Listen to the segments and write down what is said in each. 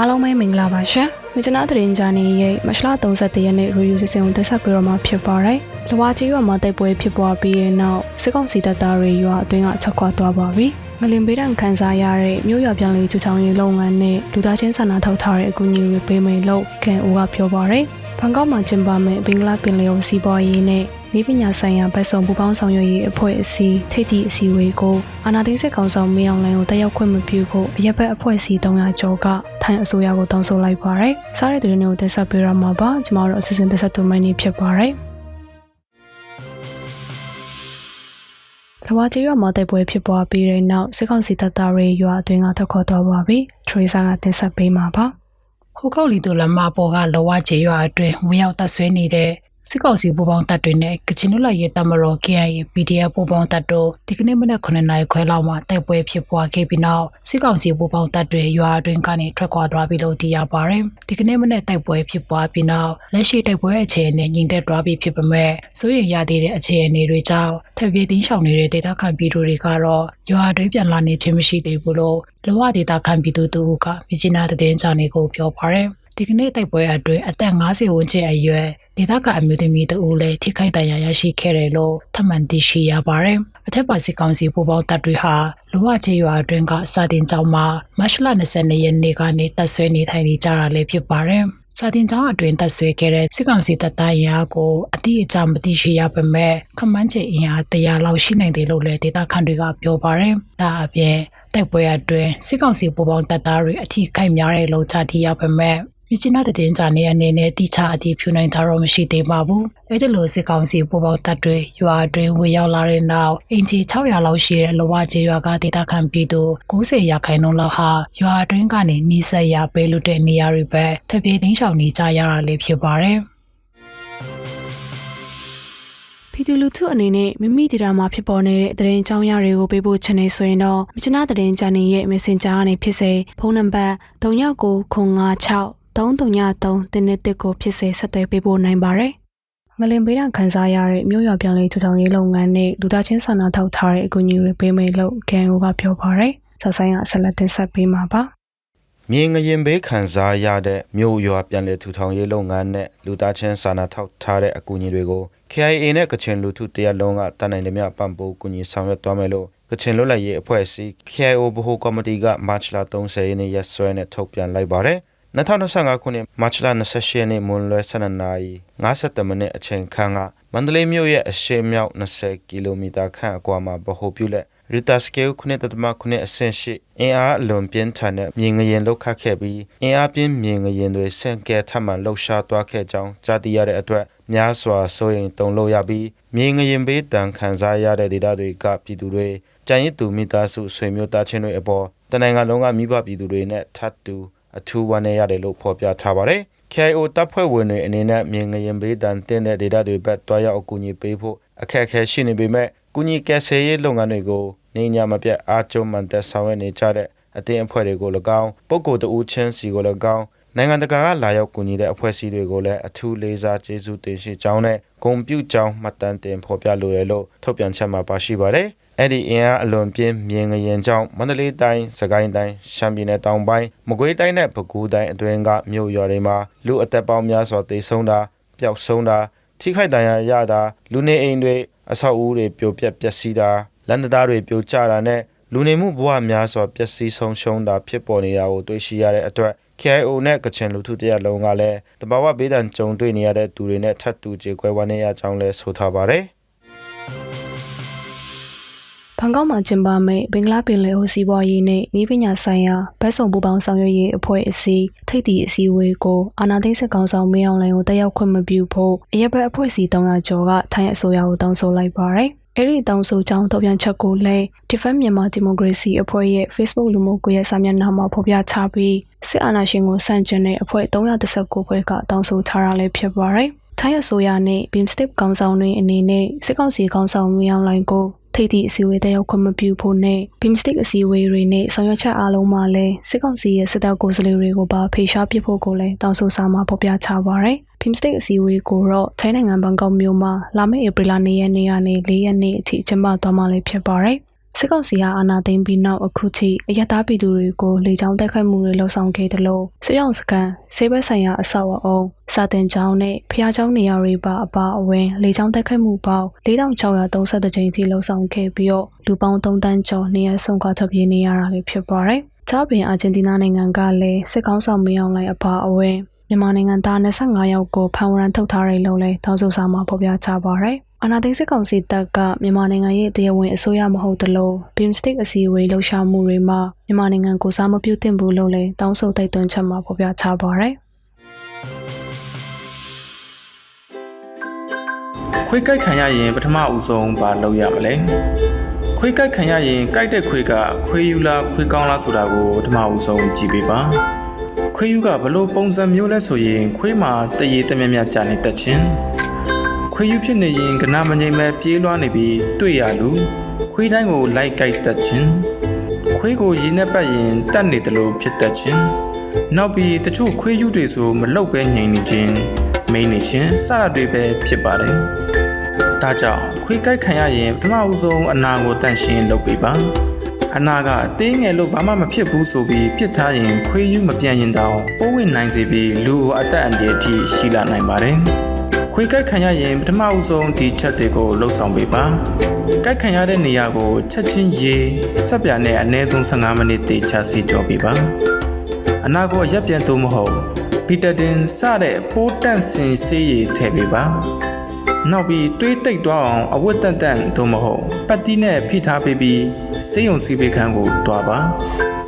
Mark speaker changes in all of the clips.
Speaker 1: အားလုံးပဲမင်္ဂလာပါရှင်။မြချနာသတင်းဂျာနေရဲ့မရှလာ31ရက်နေ့ရီယူစီစဉ်ကိုတက်ဆက်ပြီးတော့မှဖြစ်ပါတယ်။လဝါကြီးရွာမှာတိုက်ပွဲဖြစ်ပွားပြီးတဲ့နောက်စစ်ကောင်စီတပ်သားတွေရွာအတွင်းကချက်ခွာသွားပါပြီ။မလင်ပေးတံခန်းစားရတဲ့မြို့ရွာပြန်လည်ထူထောင်ရေးလုပ်ငန်းနဲ့လူသားချင်းစာနာထောက်ထားတဲ့အကူအညီတွေပေးမယ်လို့ကန်အိုကပြောပါရယ်။ဘန်ကောက်မှာကျင်းပမယ့်ဘင်္ဂလားပင်လယ်အော်စီးပွားရေးနဲ့ ဤပညာဆိုင်ရာဗတ်စုံပူပေါင်းဆောင်ရွက်ရေးအဖွဲ့အစည်းထိပ်သည့်အစည်းအဝေးကိုအာနာသိန်းစစ်ကောင်ဆောင်မင်းအောင်လှိုင်ကိုတက်ရောက်ခွင့်မပြုဖို့အရက်ဘက်အဖွဲ့အစည်း300ကျော်ကထိုင်းအစိုးရကိုတောင်းဆိုလိုက်ပါရယ်။စားရတဲ့တဲ့တွေကိုတက်ဆက်ပေးရမှာပါ။ကျွန်တော်တို့အစီအစဉ်တက်ဆက်တူမိုင်းနေဖြစ်ပါရယ်။လဝါကျေးရွာမှာတိုက်ပွဲဖြစ်ပွားပြီးတဲ့နောက်စစ်ကောင်စီတပ်သားတွေရွာအတွင်းကထွက်ခွာသွားပါပြီ။ထရီဆာကတင်ဆက်ပေးမှာပါ။
Speaker 2: ဟိုကောက်လီတို့လမ်းမပေါ်ကလောဝကျေရွာအတွင်းဝင်ရောက်တပ်ဆွဲနေတဲ့ စစ်ကောင်စီပူပေါင်းတပ်တွေနဲ့ကချင်လူလိုက်ရေးတမတော် KIA PDF ပူပေါင်းတပ်တို့ဒီကနေ့မနက်9နာရီခွဲလောက်မှာတိုက်ပွဲဖြစ်ပွားခဲ့ပြီးနောက်စစ်ကောင်စီပူပေါင်းတပ်တွေရွာအတွင်းကနေထွက်ခွာသွားပြီလို့သိရပါတယ်။ဒီကနေ့မနက်တိုက်ပွဲဖြစ်ပွားပြီးနောက်လက်ရှိတိုက်ပွဲအခြေအနေညင်သက်သွားပြီဖြစ်ပေမဲ့စိုးရိမ်ရသေးတဲ့အခြေအနေတွေကြောင့်ထပ်ပြေးတင်းရှောင်နေတဲ့ဒေသခံပြည်သူတွေကတော့ရွာအတွင်းပြန်လာနေခြင်းမရှိသေးဘူးလို့လောဝဒေသခံပြည်သူတို့ကမြစ်ချနာတဲ့တင်ကြောင်းကိုပြောပါတယ်။ ဒီကနေ့တိုက်ပွဲအတွင်းအသက်50ဝန်းကျင်အရွယ်ဒေသကအမျိုးသမီးတဦးလည်းထိခိုက်ဒဏ်ရာရရှိခဲ့တယ်လို့ထပ်မံသိရှိရပါတယ်။အထက်ပါစစ်ကောင်စီပူပေါင်းတပ်တွေဟာလောဝချေရွာအတွင်းကစာတင်ကျောင်းမှာမတ်လ22ရက်နေ့ကနေတပ်ဆွဲနေထိုင်နေကြတာလည်းဖြစ်ပါတယ်။စာတင်ကျောင်းအတွင်းတပ်ဆွဲခဲ့တဲ့စစ်ကောင်စီတပ်သားရာကိုအတိအကျမသိရှိရပေမဲ့ခမန်းချေအင်အား100လောက်ရှိနိုင်တယ်လို့လည်းဒေသခံတွေကပြောပါတယ်။ဒါအပြင်တိုက်ပွဲအတွင်းစစ်ကောင်စီပူပေါင်းတပ်သားတွေအထိခိုက်များတယ်လို့ကြားသိရပေမဲ့ မြစ်ချနာတဲ့တင်ကြနေအနေနဲ့တိချအတိဖြူနိုင်တာတော့မရှိသေးပါဘူး။အဲ့ဒီလိုစစ်ကောင်စီပူပေါင်းတပ်တွေရွာအတွင်းဝင်ရောက်လာတဲ့နောက်အင်ဂျီ600လောက်ရှိတဲ့လောဝကျေးရွာကဒေသခံပြည်သူ90ရာခိုင်နှုန်းလောက်ဟာရွာအတွင်းကနေနီးစပ်ရာပေးလွတ်တဲ့နေရာတွေပဲထပ်ပြေးသိမ်းရှောင်နေကြရတာလေးဖြစ်ပါတယ်။
Speaker 1: ပြည်သူလူထုအနေနဲ့မိမိဒေတာမှာဖြစ်ပေါ်နေတဲ့သတင်းအကြောင်းအရာတွေကိုပေးဖို့ချင်နေဆိုရင်တော့မြချနာသတင်းချန်နယ်ရဲ့ Messenger ကနေဖြစ်စေဖုန်းနံပါတ်3996 333တင်းတစ်ကိုဖြစ်စေဆက်သွယ်ပေးဖို့နိုင်ပါတယ်။ငလင်ပေးတာခန်းစားရတဲ့မြို့ရွာပြောင်းလဲထူထောင်ရေးလုပ်ငန်းနဲ့လူသားချင်းစာနာထောက်ထားတဲ့အကူအညီတွေပေးမယ်လို့ကန်အိုကပြောပါရယ်။ဆောက်ဆိုင်ကဆက်လက်တင်ဆက်ပေးမှာပါ။
Speaker 3: မြေငရင်ဘေးခံစားရတဲ့မြို့ရွာပြန်လည်ထူထောင်ရေးလုပ်ငန်းနဲ့လူသားချင်းစာနာထောက်ထားတဲ့အကူအညီတွေကို KIA နဲ့ကချင်လူထုတရက်လုံးကတန်နိုင်သမျှပံ့ပိုးကူညီဆောင်ရွက်သွားမယ်လို့ကချင်လွတ်လပ်ရေးအဖွဲ့အစည်း KIO ဗဟိုကော်မတီကမတ်လ30ရက်နေ့ရက်စွဲနဲ့ထုတ်ပြန်လိုက်ပါတယ်။ 2025ခုနှစ်မတ်လ28ရက်နေ့မွန်းလွဲ12နာရီ57မိနစ်အချိန်ခန့်ကမန္တလေးမြို့ရဲ့အရှေ့မြောက်20ကီလိုမီတာခန့်အကွာမှာဗဟိုပြုလက်ရီတာစကေး9.9အဆင့်ရှိအင်အားအလွန်ပြင်းထန်တဲ့မြေငရင်လောက်ခတ်ခဲ့ပြီးအင်အားပြင်းမြေငရင်တွေဆင့်ကဲထပ်မံလှုပ်ရှားသွားခဲ့ကြောင်းကြားသိရတဲ့အတွက်များစွာစိုးရိမ်တုန်လှုပ်ရပြီးမြေငရင်ဘေးတန်ခံစားရတဲ့ဒေသတွေကပြည်သူတွေကြံရည်သူမိသားစုဆွေမျိုးသားချင်းတွေအပေါ်တနင်္ဂနွေလုံးကမိဘပြည်သူတွေနဲ့ထပ်တူ အထူးဝမ်းနည်းရတယ်လို့ဖော်ပြထားပါတယ်။ KIO တပ်ဖွဲ့ဝင်တွေအနေနဲ့မြေငရင်ဘေးတန်တင်းတဲ့ဒေသတွေဘက်တွားရောက်အကူအညီပေးဖို့အခက်အခဲရှိနေပေမဲ့ကုညီကယ်ဆယ်ရေးလုပ်ငန်းတွေကိုနေညာမပြတ်အားကျုံမှန်သက်ဆောင်ရွက်နေကြတဲ့အသင်းအဖွဲ့တွေကို၎င်းပုဂ္ဂိုလ်တဦးချင်းစီကို၎င်းနိုင်ငံတကာကလာရောက်ကူညီတဲ့အဖွဲ့အစည်းတွေကိုလည်းအထူးလေးစားကျေးဇူးတင်ရှိကြောင်းနဲ့ ဂုဏ်ပြုကြောင်းမှတ်တမ်းတင်ဖော်ပြလိုတယ်လို့ထုတ်ပြန်ချက်မှာပါရှိပါတယ်။အဲ့ဒီအင်အားအလွန်ပြင်းမြင်ငရင်ကြောင့်မန္တလေးတိုင်း၊စကိုင်းတိုင်း၊ရှမ်းပြည်နယ်တောင်ပိုင်း၊မကွေးတိုင်းနဲ့ပဲခူးတိုင်းအတွင်းကမြို့ရွာတွေမှာလူအသက်ပေါင်းများစွာတေဆုံးတာပျောက်ဆုံးတာထိခိုက်ဒဏ်ရာရတာလူနေအိမ်တွေအဆောက်အဦတွေပြိုပျက်ပျက်စီးတာလမ်းတရားတွေပြိုကျတာနဲ့လူနေမှုဘဝများစွာပျက်စီးဆုံးရှုံးတာဖြစ်ပေါ်နေတာကိုတွေ့ရှိရတဲ့အတွက် KIO နဲ့ကချင်လူထုတရက်လုံးကလည်းတဘာဝဘေးဒဏ်ကြုံတွေ့နေရတဲ့သူတွေနဲ့ထပ်တူကြေကွဲဝမ်းနည်းရကြောင်းလည်းဆိုထားပါတယ်။
Speaker 1: ဘန်ကောက်မှာကျင်းပမယ့်ဘင်္ဂလားပင်လယ်အော်စီးပွားရေးနဲ့ဤပညာဆိုင်ရာဘက်စုံပူးပေါင်းဆောင်ရွက်ရေးအဖွဲ့အစည်းထိပ်သည့်အစည်းအဝေးကိုအာနာသိန်းစစ်ကောင်ဆောင်မင်းအောင်လှိုင်ကိုတက်ရောက်ခွင့်မပြုဖို့အရက်ဘက်အဖွဲ့အစည်း300ကျော်ကထိုင်းအစိုးရကိုတောင်းဆိုလိုက်ပါတယ်။ အဲ့ဒီတောင်းဆိုကြောင်းထုတ်ပြန်ချက်ကိုလည်း Defend Myanmar Democracy အဖွဲ့ရဲ့ Facebook လူမှုကွန်ရက်စာမျက်နှာမှာဖော်ပြချပြီးစစ်အာဏာရှင်ကိုဆန့်ကျင်တဲ့အဖွဲ့319ဖွဲ့ကတောင်းဆိုထားတာလည်းဖြစ်ပါတယ်။ထိုင်းအစိုးရနဲ့ BIMSTEC ကောင်ဆောင်တွေအနေနဲ့စစ်ကောင်စီကောင်ဆောင်မင်းအောင်လှိုင်ကို ထိပ်သည့်အစည်းအဝေးတက်ရောက်ခွင့်မပြုဖို့နဲ့ BIMSTEC အစည်းအဝေးတွေနဲ့ဆောင်ရွက်ချက်အားလုံးမှာလည်းစစ်ကောင်စီရဲ့စစ်တပ်ကိုယ်စားလှယ်တွေကိုပါဖေရှားပစ်ဖို့ကိုလည်းတောင်းဆိုစာမှာဖော်ပြချပါရယ်။ BIMSTEC အစည်းအဝေးကိုတော့ထိုင်းနိုင်ငံဘန်ကောက်မြို့မှာလာမယ့်ဧပြီလ2ရက်နေ့ကနေ4ရက်နေ့အထိကျင်းပသွားမှာလည်းဖြစ်ပါရယ်။ စစ်ကောင်စီကအာဏာသိမ်းပြီးနောက်အခုထိအယက်သားပြည်သူတွေကိုလေကြောင်းတိုက်ခိုက်မှုတွေလှုံ့ဆော်ခဲ့တယ်လို့စစ်ရောင်စကန်ဆေးဘက်ဆိုင်ရာအဆောက်အအုံစာတင်ကျောင်းနဲ့ဖျားကျောင်းနေရာတွေပါအပါအဝင်လေကြောင်းတိုက်ခိုက်မှုပေါင်း4630ကြိမ်ထိလှုံ့ဆော်ခဲ့ပြီးတော့လူပေါင်း3တန်းကျော်နေရဆုံးခွာထွက်ပြေးနေရတာလည်းဖြစ်ပါတယ်။ချားပင်အာဂျင်တီးနားနိုင်ငံကလည်းစစ်ကောင်းဆောင်မင်းအောင်လှိုင်အပါအဝင်မြန်မာနိုင်ငံသား25ယောက်ကိုဖမ်းဝရမ်းထုတ်ထားတယ်လို့လည်းတောင်းဆိုစာမှာဖော်ပြချပါတယ်။ အာနာသိန်းစစ်ကောင်စီတပ်ကမြန်မာနိုင်ငံရဲ့တရားဝင်အစိုးရမဟုတ်သလိုဘင်စတစ်အစည်းအဝေးလှုပ်ရှားမှုတွေမှာမြန်မာနိုင်ငံကိုစားမပြုသင့်ဘူးလို့လည်းတောင်းဆိုတိုက်တွန်းချက်မှာဖော်ပြချပါတယ်။
Speaker 4: ခွေးကြိုက်ခံရရင်ပထမဦးဆုံးဘာလုပ်ရမလဲခွေးကြိုက်ခံရရင်ကြိုက်တဲ့ခွေးကခွေးယူလားခွေးကောင်းလားဆိုတာကိုပထမဦးဆုံးကြည့်ပေးပါခွေးယူကဘလို့ပုံစံမျိုးလဲဆိုရင်ခွေးမှာတရေတမြက်မြက်ကြာနေတတ်ခြင်း ခွေးယူဖြစ်နေရင်ကနာမငိမ့်မဲ့ပြေးလွှားနေပြီးတွေ့ရလူခွေးတိုင်းကိုလိုက်ကြိုက်တတ်ခြင်းခွေးကိုရေနဲ့ပတ်ရင်တတ်နေတယ်လို့ဖြစ်တတ်ခြင်းနောက်ပြီးတချို့ခွေးယူတွေဆိုမလောက်ပဲငြိမ်နေခြင်းမိန်နေခြင်းစတာတွေပဲဖြစ်ပါတယ်ဒါကြောင့်ခွေးကြိုက်ခံရရင်ပထမဦးဆုံးအနာကိုတန့်ရှင်းလုပ်ပေးပါအနာကတင်းငယ်လို့ဘာမှမဖြစ်ဘူးဆိုပြီးပြစ်ထားရင်ခွေးယူမပြန်ရင်တောင်ပိုးဝင်နိုင်စေပြီးလူကိုအသက်အန္တရာယ်အထိရှိလာနိုင်ပါတယ် ခွေးကြိုက်ခံရရင်ပထမဦးဆုံးဒီချက်တွေကိုလှုပ်ဆောင်ပေးပါကြိုက်ခံရတဲ့နေရာကိုချက်ချင်းရေဆက်ပြာနဲ့အနည်းဆုံး15မိနစ်တေချာစီကြောပေးပါအနာကိုရက်ပြန်သို့မဟုတ်ဘီတာတင်စတဲ့ပိုးတန့်စင်ဆေးရည်ထည့်ပေးပါနောက်ပြီးတွေးတိတ်သွားအောင်အဝတ်တန်တန်သို့မဟုတ်ပတ်တီးနဲ့ဖိထားပေးပြီးစေယုံစီပေးခန်းကိုတွားပါ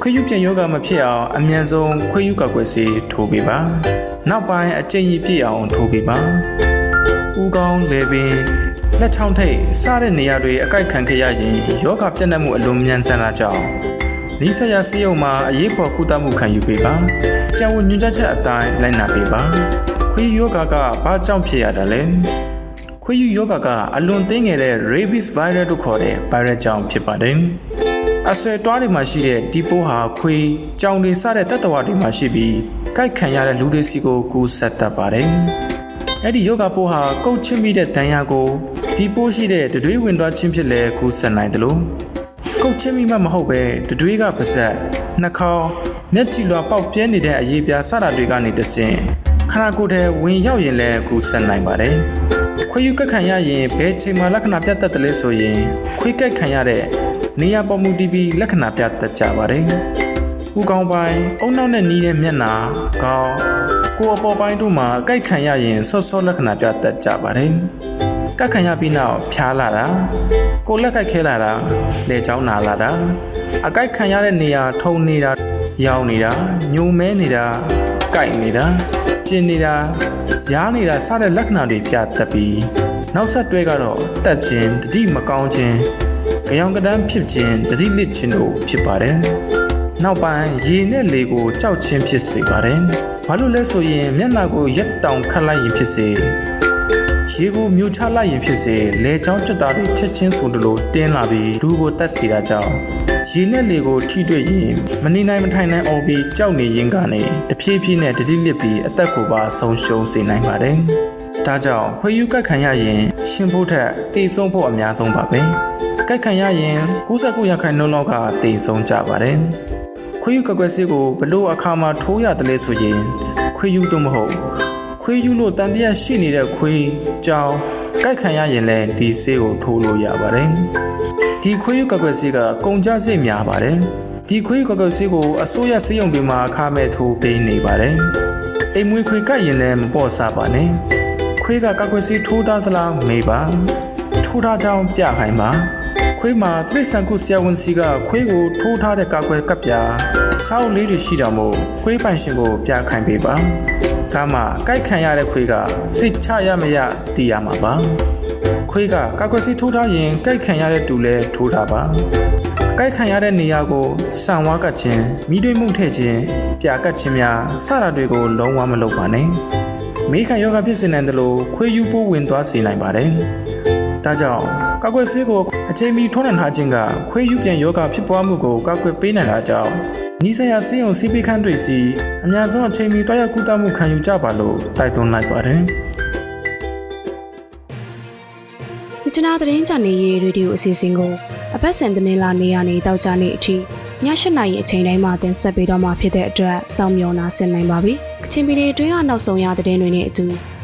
Speaker 4: ခွေးယူပြန်ယောဂမဖြစ်အောင်အမြန်ဆုံးခွေးယူကောက်ွယ်စီထိုးပေးပါနောက်ပိုင်းအကျင့်ကြီးပြည့်အောင်ထိုးပေးပါ ဦးကောင်းလေပင်လက်ချောင်းထိတ်စတဲ့နေရာတွေအကိုက်ခံခဲ့ရရင်ယောဂပြတ်နှက်မှုအလွန်မြန်ဆန်လာကြောင်းနီးစပ်ရာစေယုံမှာအရေးပေါ်ကုသမှုခံယူပေးပါဆရာဝန်ညွှန်ကြားချက်အတိုင်းလိုက်နာပေးပါခွေးယောဂကဘာကြောင့်ဖြစ်ရတာလဲခွေးယူယောဂကအလွန်သိငယ်တဲ့ rabies virus လို့ခေါ်တဲ့ virus ကြောင့်ဖြစ်ပါတယ်။အဆွဲတွားတွေမှာရှိတဲ့ဒီပိုးဟာခွေးကြောင်တွေစတဲ့တတ္တဝါတွေမှာရှိပြီးကိုက်ခံရတဲ့လူတွေစီကိုကူးဆက်တတ်ပါတယ်။ အဲ့ဒီယောဂပိုးဟာကုတ်ချစ်မိတဲ့ဒဏ်ရာကိုဒီပိုးရှိတဲ့တတွေးဝင်သွားခြင်းဖြစ်လဲကူးဆက်နိုင်တယ်လို့ကုတ်ချစ်မိမှမဟုတ်ပဲတတွေးကပါဆက်နှာခေါင်းမျက်ကြည်လွှာပေါက်ပြဲနေတဲ့အရေးပြားစတာတွေကနေတဆင့်ခန္ဓာကိုယ်ထဲဝင်ရောက်ရင်လည်းကူးဆက်နိုင်ပါတယ်။ခွေးယူကက်ခံရရင်ဘယ်ချိန်မှလက္ခဏာပြတ်တတ်တယ်လဲဆိုရင်ခွေးကက်ခံရတဲ့နေရာပေါ်မူတည်ပြီးလက္ခဏာပြတတ်ကြပါတယ်။ဥကောင်းပိုင်းအုံနောက်နဲ့နီးတဲ့မျက်နှာခေါင်း ကိုယ်အပေါ်ပိုင်းတို့မှာအကိုက်ခံရရင်ဆော့ဆော့လက္ခဏာပြတတ်ကြပါတယ်။ကက်ခံရပြီးနောက်ဖျားလာတာကိုယ်လက်ကိုက်ခဲလာတာလက်ချောင်းနာလာတာအကိုက်ခံရတဲ့နေရာထုံနေတာရောင်နေတာညုံမဲနေတာကိုက်နေတာကျင်နေတာရားနေတာစတဲ့လက္ခဏာတွေပြတတ်ပြီးနောက်ဆက်တွဲကတော့တက်ခြင်းတတိမကောင်းခြင်းကြောင်ကတန်းဖြစ်ခြင်းတတိလစ်ခြင်းတို့ဖြစ်ပါတယ်။နောက်ပိုင်းရေနဲ့လေကိုကြောက်ခြင်းဖြစ်စေပါတယ်။ ဘာလို့လဲဆိုရင်မျက်နှာကိုရက်တောင်ခတ်လိုက်ရင်ဖြစ်စေရေကိုမြူချလိုက်ရင်ဖြစ်စေလေချောင်းကြက်သားတွေချက်ချင်းဆိုတလို့တင်းလာပြီးလူကိုတက်စေတာကြောင့်ရေနဲ့လေကိုထိတွေ့ရင်မနေနိုင်မထိုင်နိုင်အောင်ပြီးကြောက်နေရင်ကနေတဖြည်းဖြည်းနဲ့တတိလစ်ပြီးအသက်ကိုပါဆုံးရှုံးစေနိုင်ပါတယ်။ဒါကြောင့်ခွေးယူကတ်ခံရရင်ရှင်ဖို့ထက်တေဆုံးဖို့အများဆုံးပါပဲ။ကတ်ခံရရင်69ရာခိုင်နှုန်းလောက်ကတေဆုံးကြပါတယ်။ ခွေးယူကကွယ်ဆေးကိုဘလို့အခါမှာထိုးရတယ်လဲဆိုရင်ခွေးယူတော့မဟုတ်ခွေးယူလို့တန်ပြက်ရှိနေတဲ့ခွေးကြောင်ကိုက်ခံရရင်လည်းဒီဆေးကိုထိုးလို့ရပါတယ်။ဒီခွေးယူကကွယ်ဆေးကကုန်ကျစရိတ်များပါတယ်။ဒီခွေးယူကကွယ်ဆေးကိုအစိုးရဆေးရုံတွေမှာအခမဲ့ထိုးပေးနေပါတယ်။အိမ်မွေးခွေးကတ်ရင်လည်းမပေါ့စားပါနဲ့။ခွေးကကကွယ်ဆေးထိုးထားသလားမေးပါ။ထိုးထားကြောင်းပြခိုင်းပါ။ ခွေးမှာတိရစ္ဆာန်ကုဆရာဝန်စီကခွေးကိုထိုးထားတဲ့ကာကွယ်ကပ်ပြာစောက်လေးတွေရှိတာမို့ခွေးပိုင်ရှင်ကိုပြခိုင်းပေးပါ။ဒါမှကြိုက်ခံရတဲ့ခွေးကစိတ်ချရမရတည်ရမှာပါ။ခွေးကကာကွယ်ဆေးထိုးထားရင်ကြိုက်ခံရတဲ့တူလဲထိုးထားပါ။ကြိုက်ခံရတဲ့နေရာကိုဆန်ဝါကတ်ခြင်းမိတွေမှုထည့်ခြင်းပြာကတ်ခြင်းများစတာတွေကိုလုံးဝမလုပ်ပါနဲ့။မေးခံယောဂဖြစ်စေနိုင်တယ်လို့ခွေးယူပိုးဝင်သွားစေနိုင်ပါတယ်။ ဒါကြောင့်ကောက်ွယ်ဆေးကိုအချိန်မီထိုးနှံထားခြင်းကခွေးယူပြန်ယောဂဖြစ်ပွားမှုကိုကောက်ွယ်ပေးနိုင်တာကြောင့်နီးစပ်ရာဆေးရုံစီးပိခန်းတွေစီအများဆုံးအချိန်မီတွားရောက်ကုသမှုခံယူကြပါလို့တိုက်တွန်းလိုက်ပါတယ်။
Speaker 5: မြစ်ချ
Speaker 1: နာသတင်းချန်နယ်ရဲ့ရေဒီယိုအစီအစဉ်ကိုအပတ်စဉ်သတင်းလာနေရနေတောက်ကြနေအထိည၈နာရီအချိန်တိုင်းမှာတင်ဆက်ပေးတော့မှာဖြစ်တဲ့အတွက်စောင့်မျှော်နာဆင်နိုင်ပါပြီ။ကချင်ပြည်နယ်အတွင်းကနောက်ဆုံးရသတင်းတွေနဲ့အတူ